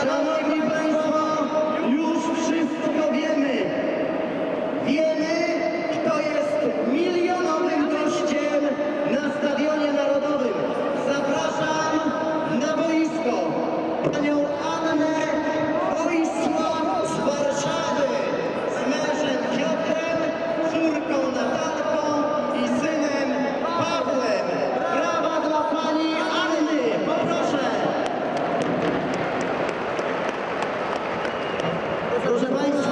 Salomón. lo sepáis.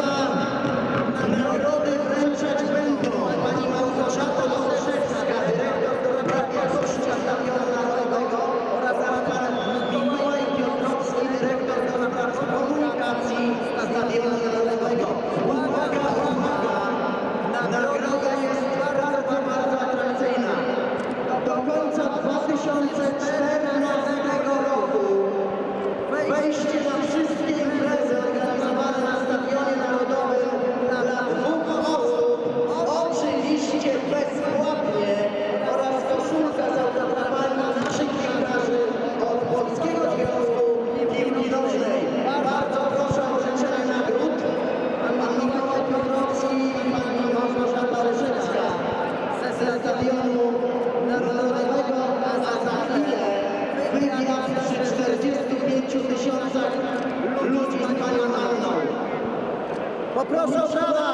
Proszę o brawa!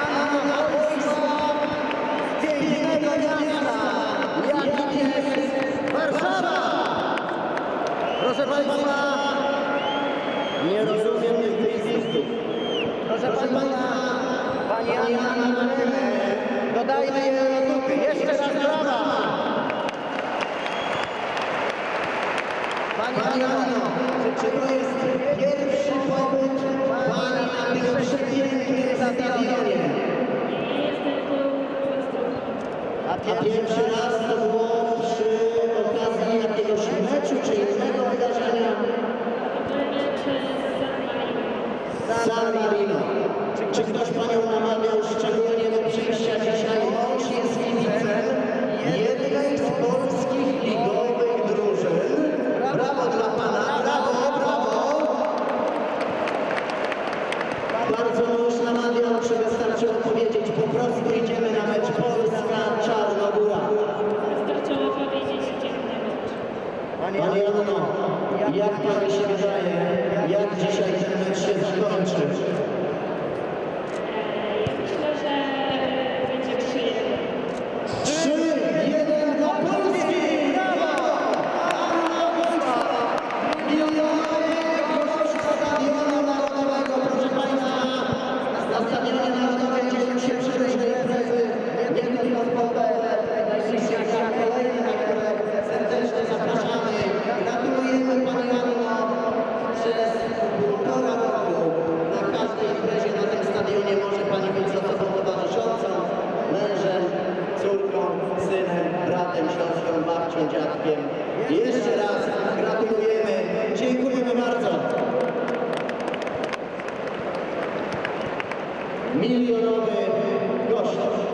Anna Wojska z pięknego miasta, jakim jest Warszawa! Proszę Państwa, nie rozumiem tych. Proszę Państwa, Pani Anna Marenę, dodajmy jej. Jeszcze raz brawa! Pani Anno, czy, czy jest A pierwszy raz to było przy okazji jakiegoś meczu czy innego wydarzenia? San Marino. Czy ktoś Ale Joanno, jak Pani się wydaje, jak dzisiaj ten mecz się zakończy? babcią, dziadkiem. Jeszcze raz gratulujemy, dziękujemy bardzo. Milionowy gość.